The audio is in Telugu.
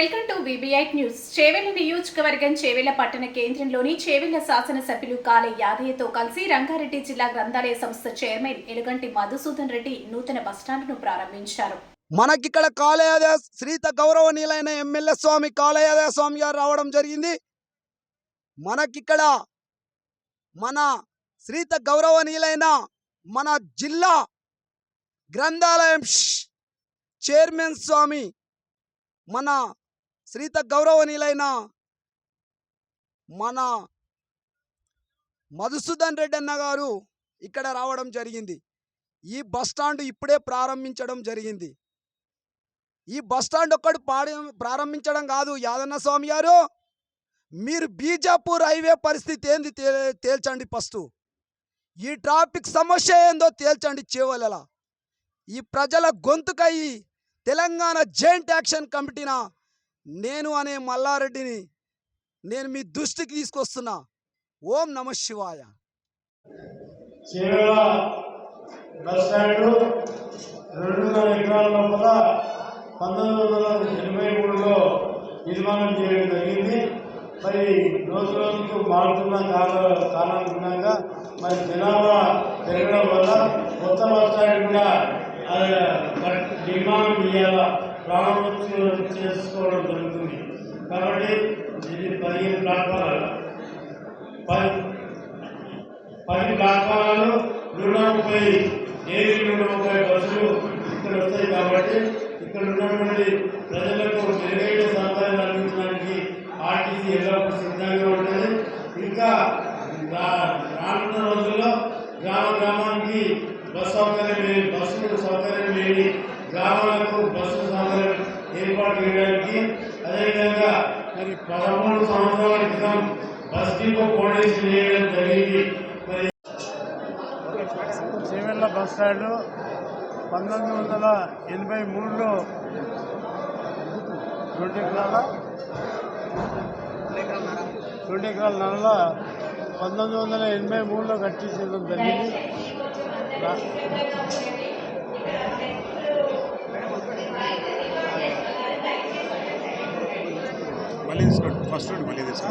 Eight news. చేవెళ్ళ నియోజకవర్గం చేవెళ్ళ పట్టణ కేంద్రంలోని చేవెళ్ళ శాసనసభ్యులు కాలే యాదయ్యతో కలిసి రంగారెడ్డి జిల్లా గ్రంథాలయ సంస్థ చైర్మన్ ఎలుగంటి మధుసూదన్ రెడ్డి నూతన బస్టాండ్ను ప్రారంభించారు. మనకిక్కడ కాళయాద శ్రీత గౌరవనీయులైన ఎమ్మెల్యే స్వామి కాళయాద స్వామి గారు రావడం జరిగింది. మనకిక్కడ మన శ్రీత గౌరవనీయులైన మన జిల్లా గ్రంథాలయం చైర్మన్ స్వామి మన శ్రీత గౌరవనీయులైన మన మధుసూదన్ రెడ్డి అన్న గారు ఇక్కడ రావడం జరిగింది. ఈ బస్ స్టాండ్ ఇప్పుడే ప్రారంభించడం జరిగింది. ఈ బస్ స్టాండ్ ఒక్కడు పాడి ప్రారంభించడం కాదు. యాదన్న స్వామి గారు మీరు బీజాపూర్ హైవే పరిస్థితి ఏంది తేల్చండి ఫస్ట్. ఈ ట్రాఫిక్ సమస్య ఏందో తేల్చండి చేవలలా. ఈ ప్రజల గొంతుకై తెలంగాణ జాయింట్ యాక్షన్ కమిటీన నేను అనే మల్లారెడ్డిని నేను మీ దృష్టికి తీసుకొస్తున్నా. ఓం నమ శివాయ. చీరల బస్ స్టాండ్ వందల ఎకరాల లోపల పంతొమ్మిది వందల ఎనభై మూడులో నిర్మాణం చేయడం జరిగింది. మరి రోజు రోజుకు మారుతున్న కాల కాలానుగుణంగా మరి జనాభా పెరగడం వల్ల కొత్త బస్ స్టాండ్ కూడా నిర్మాణం చేయాల? ప్రారంభం చేసుకోవడం జరుగుతుంది. కాబట్టి ఇది పదిహేను ప్లాట్ఫారాలు పది పది ప్లాట్ఫారాలు నూట ముప్పై ఏడు నూట ముప్పై బస్సులు ఇక్కడ వస్తాయి కాబట్టి ఇక్కడ ఉన్నటువంటి ప్రజలకు మెరుగైన సౌకర్యాలు అందించడానికి ఆర్టీసీ ఎల్లప్పుడూ సిద్ధంగా ఉంటుంది. ఇంకా రానున్న రోజుల్లో గ్రామ గ్రామానికి బస్ సౌకర్యం లేని బస్సు సౌకర్యం లేని గ్రామాలకు బస్సు సౌకర్యం ఏర్పాటు చేయడానికి అదేవిధంగా మరి పదమూడు సంవత్సరాల క్రితం బస్ డిపో కోడేసి చేయడం జరిగింది. మరి చేవెళ్ళ బస్ స్టాండ్ పంతొమ్మిది వందల ఎనభై మూడులో రెండు ఎకరాల రెండు ఎకరాల నెలల పంతొమ్మిది వందల ఎనభై మూడులో కట్టించడం జరిగింది. మళ్ళీ తీసుకోండి ఫస్ట్ నుండి మళ్ళీ తీసుకోండి